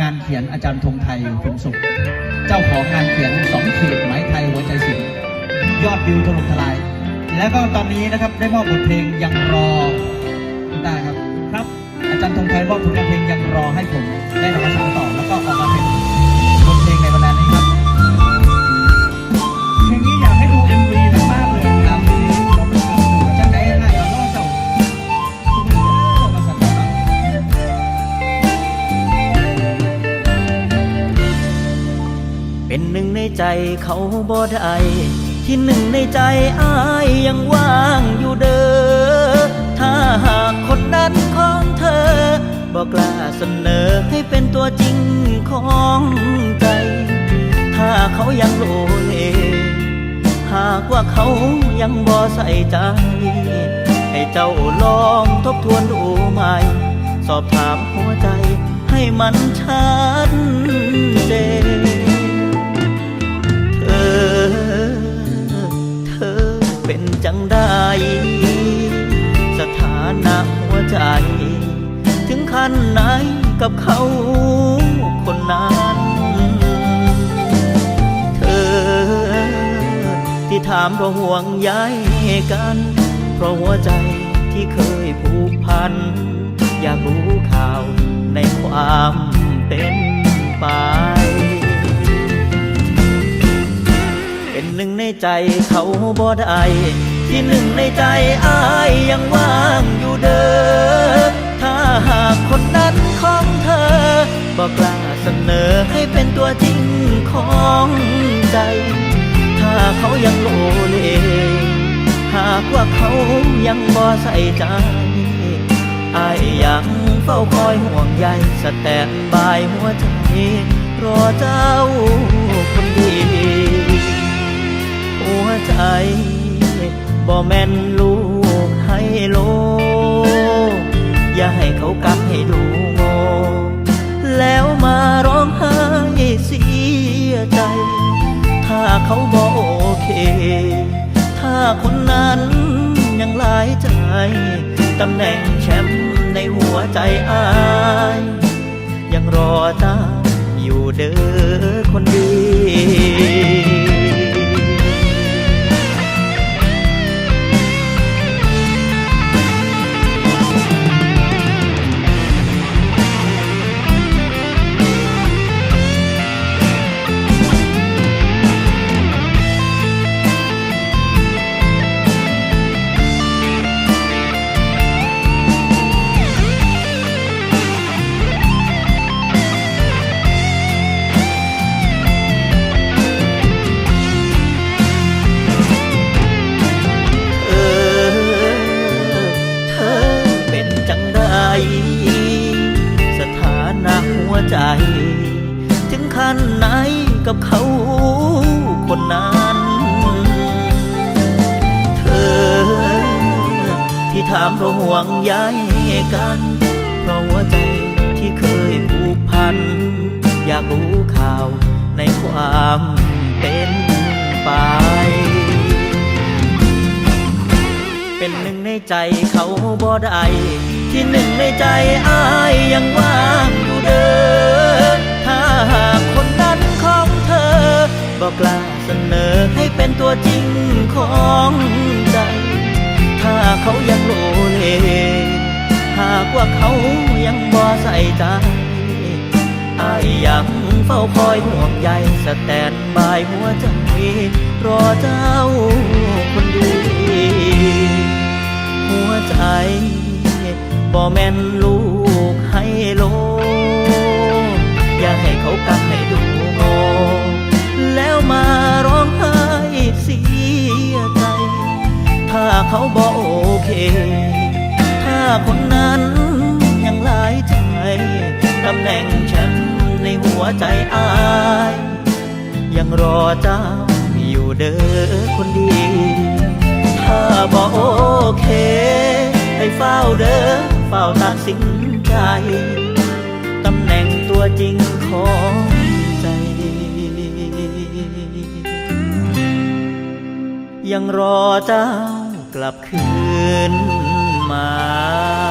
งานเขียนอาจารย์ธงไทยคุณสุข เจ้าของงานเขียนสองขีดไม้ไทยหัวใจสิงยอดวิวถล่มทลาย แล้วก็ตอนนี้นะครับได้มอบบทเพลงยังรอคุณตาครับ ครับ อาจารย์ธงไทยมอบผลงานเพลงยังรอให้ผมได้นำมาสานต่อแล้วก็ออกมาเป็น ใจเขาบ่ได้ที่หนึ่งในใจอ้ายยังว่างอยู่เด้อ ถ้าหากคนนั้นของเธอ บอกกล้าเสนอให้เป็นตัวจริงของใจ ถ้าเขายังโลเลหากว่าเขายังบ่ใส่ใจ ให้เจ้าลองทบทวนดูใหม่ สอบถามหัวใจให้มันชัดเจน ใจ ถึงขั้นไหนกับเขาคนนั้น เธอที่ถามเพราะห่วงใยกัน เพราะหัวใจที่เคยผูกพัน อยากรู้ข่าวในความเป็นไปเป็นหนึ่งในใจเขาบ่ได้ ที่หนึ่งในใจอายยังว่างอยู่เด้อ ถ้าหากคนนั้นของเธอ บอกกล้าเสนอให้เป็นตัวจริงของใจ ถ้าเขายังโลเล หากว่าเขายังบ่ใส่ใจอายยังเฝ้าคอยห่วงใยสแตนบายหัวใจรอเจ้าคนดี หัวใจ บ่แม่นลูกให้โล อย่าให้เขากักให้ดูโง่แล้วมาร้องไห้เสียใจ ถ้าเขาบ่โอเค ถ้าคนนั้นยังหลายใจ ตำแหน่งแชมป์ในหัวใจอาย ยังรอเจ้าอยู่เด้อคนดี กับเขาคนนั้น เธอ ที่ถามเราห่วงใยกัน เพราะหัวใจที่เคยผูกพัน อยากรู้ข่าวในความเป็นไป เป็นหนึ่งในใจเขาบ่ได้ที่หนึ่งในใจอายยังว่างอยู่เด้อ ว่าเขายังบ่ใส่ใจอายยังเฝ้าคอยห่วงใยสแตนบายหัวใจรอเจ้าคนดีหัวใจบ่แม่นลูกให้โล อย่าให้เขากักให้ดูโงแล้วมาร้องไห้เสียใจ ถ้าเขาบ่โอเค คนนั้น ยังหลายใจตำแหน่งแชมป์ในหัวใจอาย ยังรอเจ้าอยู่เด้อคนดี ถ้าบอกโอเค ให้เฝ้าเด้อเฝ้าตัดสินใจ ตำแหน่งตัวจริงของใจ ยังรอเจ้ากลับคืน มา